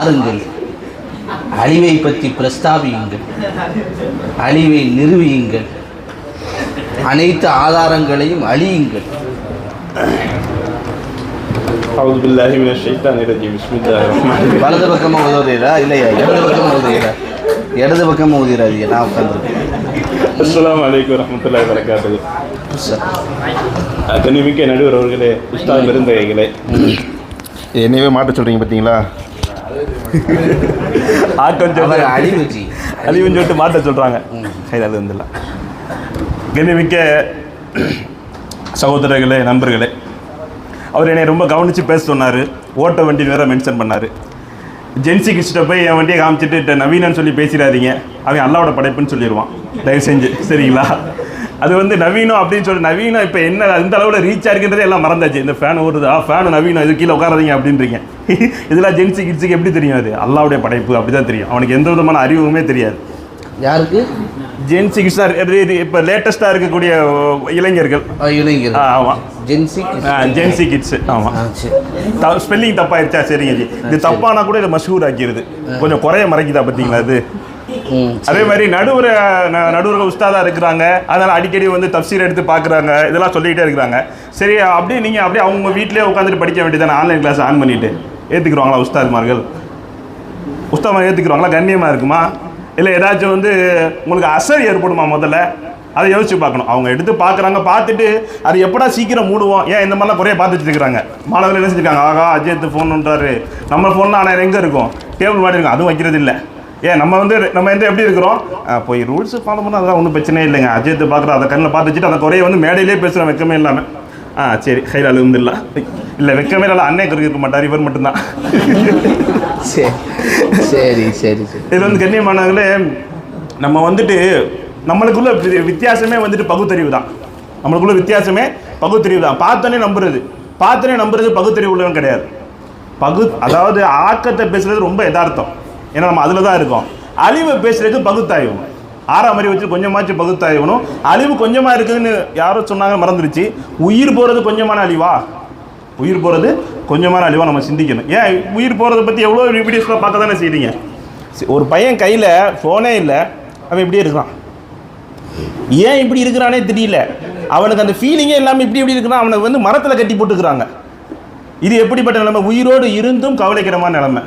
பாருங்கள். அழிவை பற்றி பிரஸ்தாபியுங்கள். அழிவை நிறுவியுங்கள். அனைத்து ஆதாரங்களையும் அழியுங்கள். வலது பக்கமாக உதவுறீரா இல்லையா? இடது பக்கமாக உதவுறீரா இடது பக்கமாக உதவுறாதீங்க நான் உட்காந்துருக்கேன் அஸ்லாம் வலைக்கம் வரமத்துல்லா வரகாத்து கண்ணிமிக்க நடுவர் அவர்களே உஸ்தாம் இருந்த என்னையவே மாட்ட சொல்கிறீங்க பார்த்தீங்களா ஆட்டம் அவர் அழிவு ஜி அழிவுன்னு சொல்லிட்டு மாட்ட சொல்கிறாங்க கைதால் வந்துடலாம் கண்ணிமிக்க சகோதரர்களே நண்பர்களே அவர் என்னை ரொம்ப கவனித்து பேச சொன்னார். ஓட்ட வண்டி வேற மென்ஷன் பண்ணார். ஜென்சி கிட்ட போய் என் வண்டியை காமிச்சிட்டு நவீனன்னு சொல்லி பேசிடாதீங்க. அவன் அல்லாவோட படைப்புன்னு சொல்லிடுவான். தயவு செஞ்சு சரிங்களா? அது வந்து நவீனம் அப்படின்னு சொல்லி நவீனம் இப்போ என்ன இந்த அளவில் ரீச் ஆகிருக்கின்றதே எல்லாம் மறந்தாச்சு. இந்த ஃபேன் ஓடுது ஆ ஃபேன் நவீனம் இது கீழே உட்காராதீங்க அப்படின்றீங்க. இதெல்லாம் ஜென்சி கிட்ஸுக்கு எப்படி தெரியும் அது? அல்லாவுடைய படைப்பு அப்படி தான் தெரியும். அவனுக்கு எந்த விதமான அறிவுமே தெரியாது. யாருக்கு? ஜென்சி கிட்ஸ் இப்போ லேட்டஸ்ட்டாக இருக்கக்கூடிய இளைஞர்கள். ஆ, இளைஞர் ஆ, ஆமாம் Gen Z Gen Z kids ஆமாம் ஸ்பெல்லிங் தப்பாயிருச்சா? சரிங்க ஜி இது தப்பானா கூட இதை மஷூர் ஆக்கிடுது கொஞ்சம் குறைய மறைக்குதா பார்த்தீங்களா அது அதே மாதிரி நடுவர் நடுவர்கள் உஸ்தாதா இருக்கிறாங்க. அதனால அடிக்கடி வந்து தப்சீர் எடுத்து பார்க்குறாங்க இதெல்லாம் சொல்லிக்கிட்டே இருக்கிறாங்க. சரி அப்படியே நீங்கள் அப்படியே அவங்க வீட்டிலே உட்காந்துட்டு படிக்க வேண்டியதானே ஆன்லைன் கிளாஸ் ஆன் பண்ணிட்டு. ஏற்றுக்குருவாங்களா உஸ்தாத்மார்கள்? உஸ்தாத்மார் ஏற்றுக்குருவாங்களா கண்ணியமாக இருக்குமா? இல்லை ஏதாச்சும் வந்து உங்களுக்கு அசர் ஏற்படுமா முதல்ல? அதை யோசிச்சு பார்க்கணும். அவங்க எடுத்து பார்க்குறாங்க பார்த்துட்டு அது எப்படா சீக்கிரம் மூடுவோம்? ஏன் இந்த மாதிரிலாம் குறைய பார்த்துட்டு இருக்கிறாங்க? மாணவர்கள் என்ன செஞ்சுருக்காங்க? ஆகா அஜித் ஃபோனுன்றாரு நம்ம ஃபோன்லாம் ஆனால் எங்கே இருக்கும்? டேபிள் மாட்டி இருக்கும். அதுவும் வைக்கிறது இல்லை. ஏன் நம்ம வந்து நம்ம எந்த எப்படி இருக்கிறோம்? போய் ரூல்ஸ் ஃபாலோ பண்ணால் அதெல்லாம் ஒன்றும் பிரச்சனையே இல்லைங்க. அஜித் பார்க்குற அதை கண்ணில் பார்த்து வச்சுட்டு அந்த குறைய வந்து மேடையிலே பேசுகிறோம் வெக்கமே இல்லாமல் ஆ சரி ஹைல அழுந்துடல இல்லை வெக்கமே இல்லை. அண்ணே இருக்க மாட்டார். இவர் மட்டும்தான். சரி சரி சரி. இது வந்து கண்ணியமானவர்களே நம்ம வந்துட்டு நம்மளுக்குள்ள வித்தியாசமே வந்துட்டு பகுத்தறிவு தான். நம்மளுக்குள்ள வித்தியாசமே பகுத்தறிவு தான். பார்த்தோன்னே நம்புறது. பார்த்தோன்னே நம்புறது பகுத்தறிவு உள்ளவன் கிடையாது. பகு அதாவது ஆக்கத்தை பேசுறது ரொம்ப யதார்த்தம். ஏன்னா நம்ம அதில் தான் இருக்கோம். அழிவை பேசுறது பகுத்தாய்வு. ஆறாம் அறிவு வச்சு கொஞ்சமாச்சும் பகுத்தாய்வனும். அழிவு கொஞ்சமாக இருக்குதுன்னு யாரோ சொன்னாங்க மறந்துடுச்சு உயிர் போகிறது கொஞ்சமான அழிவா? உயிர் போகிறது கொஞ்சமான அழிவாக நம்ம சிந்திக்கணும். ஏன் உயிர் போகிறத பற்றி எவ்வளோ வீடியோஸ்லாம் பார்க்க தானே செய்கிறீங்க ஒரு பையன் கையில் ஃபோனே இல்லை அவன் இப்படியே இருக்கிறான் ஏன் இப்படி இருக்கிறானே தெரியல. அவனுக்கு அந்த ஃபீலிங்கே இல்லாமல் இப்படி இப்படி இருக்கிறான் அவனை வந்து மரத்தில் கட்டி போட்டுக்கிறாங்க. இது எப்படிப்பட்ட நிலைமை? உயிரோடு இருந்தும் கவலைக்கிடமான நிலைமை.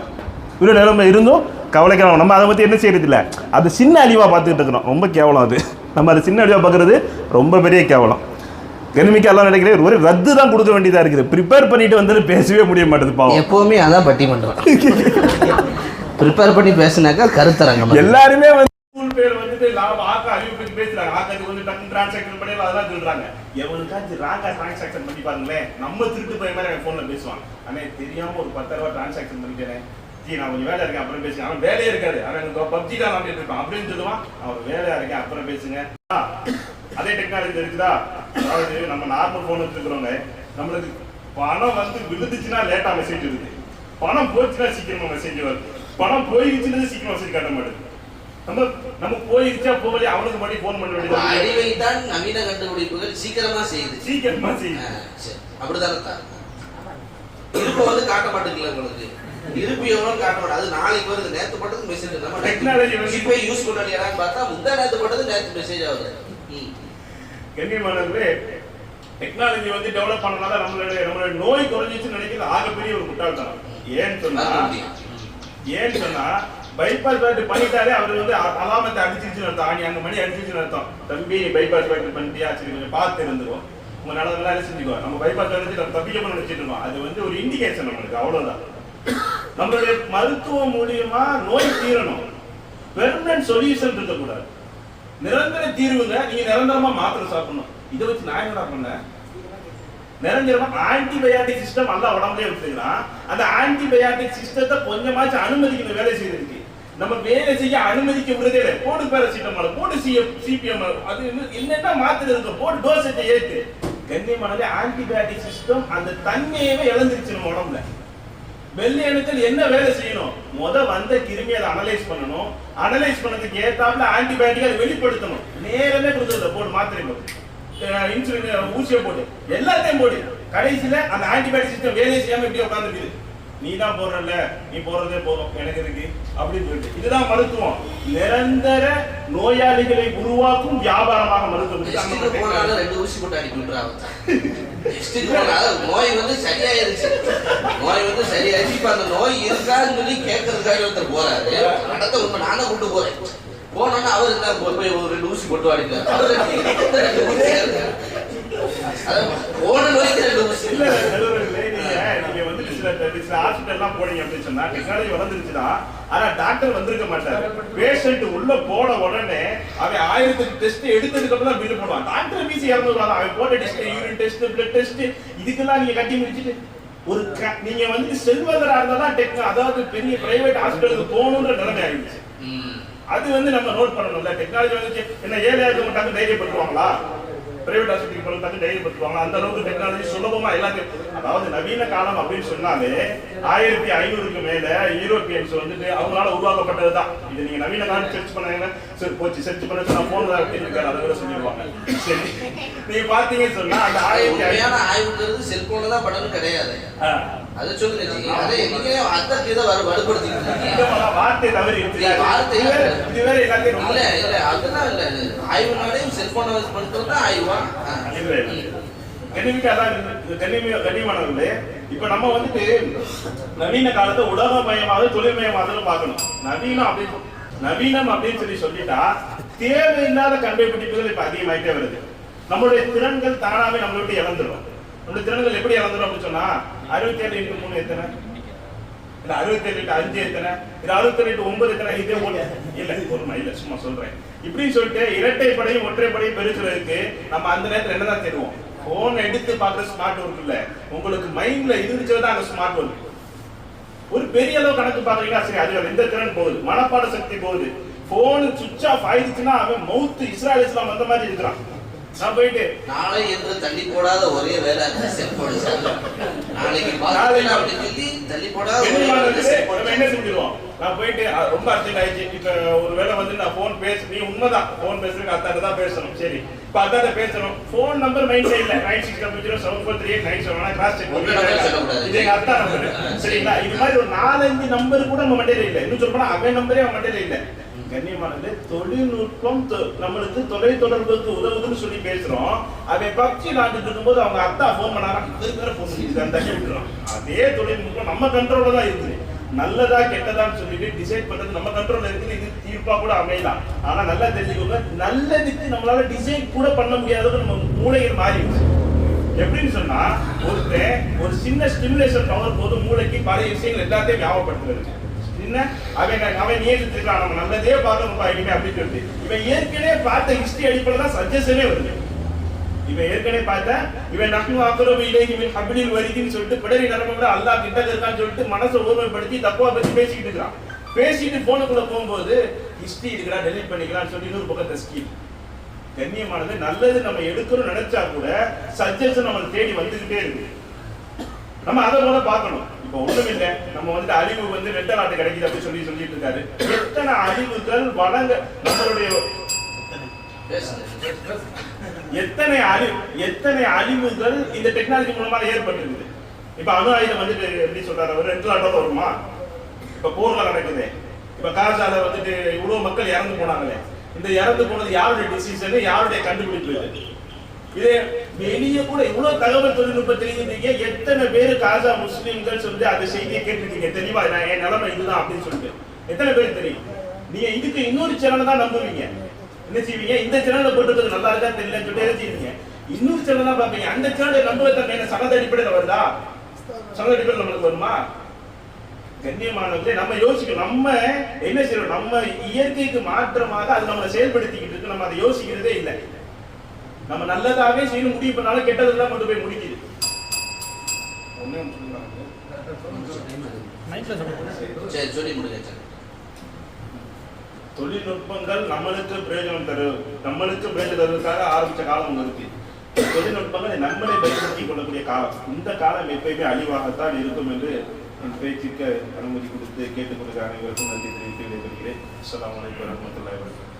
உயிரோடு நிலைமை இருந்தும் கவலைக்கிறோம் நம்ம அதை பற்றி என்ன செய்யறதில்ல அது சின்ன அழிவாக பார்த்துக்கிட்டு இருக்கிறோம். ரொம்ப கேவலம் அது. நம்ம அது சின்ன அழிவாக பார்க்குறது ரொம்ப பெரிய கேவலம். கனிமிக்கு எல்லாம் நினைக்கிறேன் ஒரு ரத்து தான் கொடுக்க வேண்டியதாக இருக்குது. ப்ரிப்பேர் பண்ணிட்டு வந்து பேசவே முடிய மாட்டேது பாவம். எப்பவுமே அதான் பட்டிமன்றம். ப்ரிப்பேர் பண்ணி பேசினாக்கா கருத்தரங்கம் எல்லாருமே வந்து பேர் வந்துட்டு லாபம் ஆக்க அறிவு பத்தி பேசுறாங்க. ஆக்காக்கு வந்து டக்கு டிரான்சாக்ஷன் பண்ணி அதெல்லாம் சொல்றாங்க எவனுக்காச்சும் ராங்கா டிரான்சாக்ஷன் பண்ணி பாருங்களேன். நம்ம திருட்டு போய் மாதிரி என் போன்ல பேசுவான். அண்ணே தெரியாம ஒரு பத்தாயிரம் ரூபாய் டிரான்சாக்ஷன் பண்ணிட்டேன். ஜி நான் கொஞ்சம் வேலையா இருக்கேன் அப்புறம் பேசுங்க. அவன் வேலையே இருக்காது. அவன் எனக்கு பப்ஜி தான் இருப்பான் அப்படின்னு சொல்லுவான். அவன் வேலையா இருக்கேன் அப்புறம் பேசுங்க. அதே டெக்னாலஜி இருக்குதா அதாவது நம்ம நார்மல் போன் வச்சிருக்கிறவங்க நம்மளுக்கு பணம் வந்து விழுந்துச்சுன்னா லேட்டா மெசேஜ் வருது. பணம் போச்சுன்னா சீக்கிரமா மெசேஜ் வருது பணம் போயிருச்சுன்னு சீக்கிரம் மெசேஜ் காட்ட மாட்டேங்குது நம்ம நம்ம போயிருச்சா போகலையா அவனுக்கு மட்டும் ஃபோன் பண்ண வேண்டியது அழிவை தான் நவீன கண்டுபிடிப்புகள் சீக்கிரமா செய்யுது. சீக்கிரமா செய்யுது. அப்படிதானே தான் இருப்ப வந்து காட்ட மாட்டேங்கல உங்களுக்கு. இருப்பு எவ்வளவு காட்ட மாட்டேன் அது நாளைக்கு வருது. நேத்து போட்டது மெசேஜ் நம்ம வந்து- ஜிபே யூஸ் பண்ணலையான்னு பார்த்தா முந்தா நேத்து போட்டது நேத்து மெசேஜ் ஆகுது. கண்ணியமானவர்களே டெக்னாலஜி வந்து டெவலப் பண்ணனால நம்மளுடைய நம்மளுடைய நோய் குறைஞ்சிச்சுன்னு நினைக்கிறது ஆகப்பெரிய ஒரு முட்டாள்தனம். ஏன்னு சொன்னா. ஏன்னு சொன்னா பைபாஸ் பேட் பண்ணிட்டாலே அவர் வந்து அலாமத்தை அடிச்சிருச்சுன்னு அர்த்தம். ஆணி அங்க மணி அடிச்சிருச்சுன்னு அர்த்தம். தம்பி நீ பைபாஸ் பேட் பண்ணிட்டியா? சரி கொஞ்சம் பார்த்து இருந்துக்கும் உங்க நல்லதெல்லாம் வேலை செஞ்சுக்கோ. நம்ம பைபாஸ் பேட் வச்சு நம்ம தப்பிக்க பண்ண வச்சுட்டு இருக்கோம். அது வந்து ஒரு இண்டிகேஷன் நம்மளுக்கு அவ்வளவுதான். நம்மளுடைய மருத்துவம் மூலியமா நோய் தீரணும். பெர்மனன்ட் சொல்யூஷன் இருக்கக்கூடாது. நிரந்தர தீர்வுங்க நீங்க நிரந்தரமா மாத்திரை சாப்பிடணும். இதை வச்சு நான் என்ன பண்ணேன்? நிரந்தரமா ஆன்டிபயாட்டிக் சிஸ்டம் நல்லா உடம்புலயே விட்டுக்கிறான் அந்த ஆன்டிபயாட்டிக் சிஸ்டத்தை கொஞ்சமாச்சும் அனுமதிக்கணும் வேலை செய்யறதுக்கு. நம்ம வேலை செய்ய அனுமதிக்க விடுதே இல்லை. போடு பேராசிட்டமால் போடு சிஎம் சிபிஎம் அது இன்னும் மாத்திரை இருக்கும் போடு டோசேஜை ஏற்று கண்ணியமானது ஆன்டிபயாட்டிக் சிஸ்டம் அந்த தன்மையவே இழந்துருச்சு நம்ம உடம்புல. வெள்ளை அணுக்கள் என்ன வேலை செய்யணும்? முத வந்த கிருமி அதை அனலைஸ் பண்ணணும். அனலைஸ் பண்ணதுக்கு ஏத்தாப்புல ஆன்டிபயோட்டிக் அதை வெளிப்படுத்தணும். நேரமே கொடுத்துருந்த போடு மாத்திரை போட்டு இன்சுலின் ஊசியை போட்டு எல்லாத்தையும் போடு. கடைசியில அந்த ஆன்டிபயோட்டிக் சிஸ்டம் வேலையை செய்யாம இப்படி உட்காந்துருக்குது நீ தான் போடுறல நீ போடுறதே போதும். எனக்கு இருக்கு அப்படின்னு சொல்லிட்டு. இதுதான் மருத்துவம். நிரந்தர நோயாளிகளை உருவாக்கும் வியாபாரமாக மருத்துவம். நோய் வந்து சரியாயிருச்சு. நோய் வந்து சரியாயிருச்சு. இப்ப அந்த நோய் இருக்கான்னு சொல்லி கேட்கறதுக்காக ஒருத்தர் போறாரு. நடத்த உண்மை நானே கொண்டு போறேன். போனோன்னா அவர் என்ன போய் போய் ஒரு ரெண்டு ஊசி போட்டு வாடிக்கிறார். அவர் ரெண்டு ஊசி போன நோய்க்கு ரெண்டு ஊசி இல்ல, நடுவர்களே, நீங்க நீங்க வந்துட்டு சில எல்லாம் போனீங்க அப்படின்னு சொன்னா, technology வளர்ந்துருச்சுன்னா, ஆனா டாக்டர் வந்திருக்க மாட்டாரு. patient உள்ள போன உடனே அவன் ஆயிரத்துக்கு test எடுத்ததுக்கு அப்புறம் தான் bill போடுவான். டாக்டர் fees 200 ரூபா தான். அவன் போட்ட test, urine test, blood test, இதுக்கெல்லாம் நீங்க கட்டி முடிச்சிட்டு ஒரு நீங்க வந்து செல்வதரா இருந்தா தான் டெக் அதாவது பெரிய பிரைவேட் ஹாஸ்பிட்டலுக்கு போகணுன்ற நிலைமை ஆயிடுச்சு. அது வந்து நம்ம நோட் பண்ணணும்ல டெக்னாலஜி வந்து என்ன ஏழையா இருக்கவங்க டக்கு தைரியப்படுத்துவாங்களா பிரைவேட் ஹாஸ்பிட்டல் போல டக்கு தைரியப்படுத்துவாங்களா அந்த அளவுக்கு டெக்னாலஜி சுலபமா எல்லாத்தையும் அதாவது நவீன காலம் அப்படின்னு சொன்னாலே ஆயிரத்தி ஐநூறுக்கு மேல யூரோப்பியன்ஸ் வந்துட்டு அவங்களால உருவாக்கப்பட்டது தான். இது நீங்க நவீன காலம் சர்ச் பண்ணீங்கன்னா சரி போச்சு சர்ச் பண்ண சொன்னா போன் இருக்காரு அதை கூட சொல்லிடுவாங்க. சரி. நீங்க பாத்தீங்கன்னு சொன்னா அந்த ஆயிரத்தி ஆய்வுங்கிறது செல்போன்ல தான் பண்ணணும் கிடையாது. அதை சொல்லுங்க. அதை நீங்க வரு வலுப்படுத்திட்டு இந்த இருக்கீங்க மாதிரி வார்த்தை தவறி. வார்த்தை இல்ல இல்ல அதெல்லாம் இல்ல. ஆய்வுனாலையும் செல்போனை யூஸ் பண்ணிட்டு தான் ஆய்வா. கண்ணியமிக்க அதான் இது கண்ணியமி- கண்ணியமானவர்களே இப்ப நம்ம வந்துட்டு நவீன காலத்தை உலகமயமாக தொழில்மயமாக பார்க்கணும். நவீனம் அப்படின்னு நவீனம் அப்படின்னு சொல்லி சொல்லிட்டா தேவையில்லாத கண்டுபிடிப்புகள் இப்ப அதிகமாயிட்டே வருது. நம்மளுடைய திறன்கள் தானாவே நம்மளை விட்டு இழந்துடும் நம்மளுடைய திறன்கள் எப்படி இழந்துடும் அப்படின்னு சொன்னா அறுபத்தி ஏழு இன்ட்டு மூணு எத்தனை? இல்ல அறுபத்தி ஏழு இன்ட்டு அஞ்சு எத்தனை? இது அறுபத்தி எட்டு ஒன்பது எத்தனை? இதே போல இல்ல பொறுமை இல்ல சும்மா சொல்றேன். இப்படின்னு சொல்லிட்டு இரட்டைப்படையும் ஒற்றைப்படையும் பெருசுறதுக்கு நம்ம அந்த நேரத்துல என்னதான் தேடுவோம்? போன் எடுத்து பார்க்குற ஸ்மார்ட் ஒர்க் இல்ல. உங்களுக்கு மைண்ட்ல இருந்துச்சு தான் அந்த ஸ்மார்ட் ஒர்க் ஒரு பெரிய அளவு கணக்கு பாக்குறீங்கன்னா சரி அது எந்த திறன் போகுது. மனப்பாட சக்தி போகுது. போன் சுவிட்ச் ஆஃப் ஆயிடுச்சுன்னா அவன் மவுத்து இஸ்ராயல் இஸ்லாம் அந்த மாதிரி இருக்கிறான். நான் போயிட்டு. நாளை என்று தள்ளி போடாத ஒரே வேலை செல்போன் சார் நாளைக்கு நாளைக்கு பார்த்துக்கலாம் அப்படின்னு சொல்லி தள்ளி போடாத வேலை என்ன செஞ்சிருவோம்? நான் போயிட்டு ரொம்ப அர்ஜென்ட் ஆயிடுச்சு. இப்ப ஒரு வேளை வந்து நான் போன் பேச நீ உண்மைதான். போன் பேசுறதுக்கு அத்தாட்ட தான் பேசணும். சரி. இப்ப அத்தாட்ட பேசணும். போன் நம்பர் மைண்ட் இல்ல. Nine six double zero seven four three eight nine seven cross check. இது எங்க அத்தா நம்பர் சரிங்களா? இது மாதிரி ஒரு நாலஞ்சு நம்பர் கூட நம்ம மண்டையில இல்ல. இன்னும் சொல்ல போனா அவன் நம்பரே அவன் மண்டையில இல்ல. கண்ணியமானது தொழில்நுட்பம் தொ- நம்மளுக்கு தொலை தொடர்புக்கு உதவுதுன்னு சொல்லி பேசுறோம். அவன் பப்ஜி விளாண்டுட்டு இருக்கும்போது அவங்க அத்தா ஃபோன் பண்ணாரா இவருக்கு வேற ஃபோன் விட்டுறோம் அதே தொழில்நுட்பம் நம்ம கண்ட்ரோல தான் இருக்குது. நல்லதா கெட்டதான்னு சொல்லிட்டு டிசைட் பண்றது நம்ம கண்ட்ரோல்ல இருக்குது. இது தீர்ப்பா கூட அமையலாம். ஆனா நல்லா தெரிஞ்சுக்கோங்க நல்லதுக்கு நம்மளால டிசைட் கூட பண்ண முடியாத நம்ம மூளைகள் மாறிடுச்சு. எப்படின்னு சொன்னா ஒருத்தன் ஒரு சின்ன ஸ்டிமுலேஷன் பவர் போது மூளைக்கு பழைய விஷயங்கள் எல்லாத்தையும் ஞாபகப்படுத்துறது. என்ன அவன் அவன் நியமிச்சிருக்கான் நம்ம நல்லதே பார்க்கணும்ப்பா இனிமே அப்படின்னு சொல்லி இவன் ஏற்கனவே பார்த்த ஹிஸ்டரி அடிப்படையில் தான் சஜஷனே வருது. இவன் ஏற்கனவே பார்த்தா இவன் நக்னு ஆக்குறவு இல்லை இவன் ஹபிலில் வருதுன்னு சொல்லிட்டு பிடரி நரம்பு அல்லா கிட்ட இருக்கான்னு சொல்லிட்டு மனசை ஒருமைப்படுத்தி தப்பா பத்தி பேசிக்கிட்டு இருக்கிறான். பேசிட்டு போனுக்குள்ள போகும்போது ஹிஸ்டரி இருக்கிறா டெலிட் பண்ணிக்கலாம்னு சொல்லி இன்னொரு பக்கத்தை ஸ்கீம் கண்ணியமானது நல்லது நம்ம எடுக்கணும்னு நினைச்சா கூட சஜஷன் நம்மளை தேடி வந்துகிட்டே இருக்கு. நம்ம அதை போல பார்க்கணும். இப்போ ஒண்ணும் இல்ல. நம்ம வந்துட்டு அறிவு வந்து வெட்ட நாட்டு கிடைக்குது அப்படின்னு சொல்லி சொல்லிட்டு இருக்காரு. எத்தனை அறிவுகள் வழங்க நம்மளுடைய எத்தனை அறிவு எத்தனை அழிவுகள் இந்த டெக்னாலஜி மூலமா ஏற்பட்டிருக்குது? இப்ப அணு ஆயுதம் வந்துட்டு எப்படி சொல்றாரு அவர்? ரெண்டு நாட்டோட வருமா? இப்ப போர்ல நடக்குது. இப்ப காசால வந்துட்டு இவ்வளவு மக்கள் இறந்து போனாங்களே. இந்த இறந்து போனது யாருடைய டிசிஷன் யாருடைய கண்டுபிடிப்பு இது வெளியே கூட இவ்வளவு தகவல் தொழில்நுட்பம் தெரிஞ்சுட்டீங்க எத்தனை பேர் காசா முஸ்லிம்கள் சொல்லி அந்த செய்தியை கேட்டிருக்கீங்க? தெளிவா நான் என் நிலைமை இதுதான் அப்படின்னு சொல்லிட்டு. எத்தனை பேர் தெரியும்? நீங்க இதுக்கு இன்னொரு சேனல் தான் நம்புவீங்க. என்ன செய்வீங்க? இந்த சேனல்ல போட்டுறது நல்லா இருக்கா? தெரியலன்னு சொல்லிட்டு என்ன செய்வீங்க? இன்னொரு சேனல் தான் பார்ப்பீங்க. அந்த சேனல் நம்புவதற்கு என்ன? சனத அடிப்படையில் வருதா? சனத அடிப்படையில் நம்மளுக்கு வருமா? கண்ணியமானவர்களே நம்ம யோசிக்கணும். நம்ம என்ன செய்யணும்? நம்ம இயற்கைக்கு மாற்றமாக அது நம்மளை செயல்படுத்திக்கிட்டு இருக்கு. நம்ம அதை யோசிக்கிறதே இல்லை. நம்ம நல்லதாவே செய்யணும் முடிவு பண்ணாலும் கெட்டதெல்லாம் கொண்டு போய் முடிக்குது. ஒண்ணே ஒண்ணு சொல்லுங்க. தொழில்நுட்பங்கள் நம்மளுக்கு பிரயோஜனம் தரும் நம்மளுக்கு பிரயோஜனம் தருவதற்காக ஆரம்பிச்ச காலம் ஒன்று இருக்கு. தொழில்நுட்பங்களை நம்மளை பயன்படுத்திக் கொள்ளக்கூடிய காலம். இந்த காலம் எப்பயுமே அழிவாகத்தான் இருக்கும் என்று என் பேச்சுக்கு அனுமதி கொடுத்து கேட்டுக் கொடுக்க அனைவருக்கும் நன்றி தெரிவித்து விடைபெறுகிறேன். அஸ்ஸலாமு அலைக்கும் வரஹ்மத்துல்லாஹி வபரகாத்துஹு.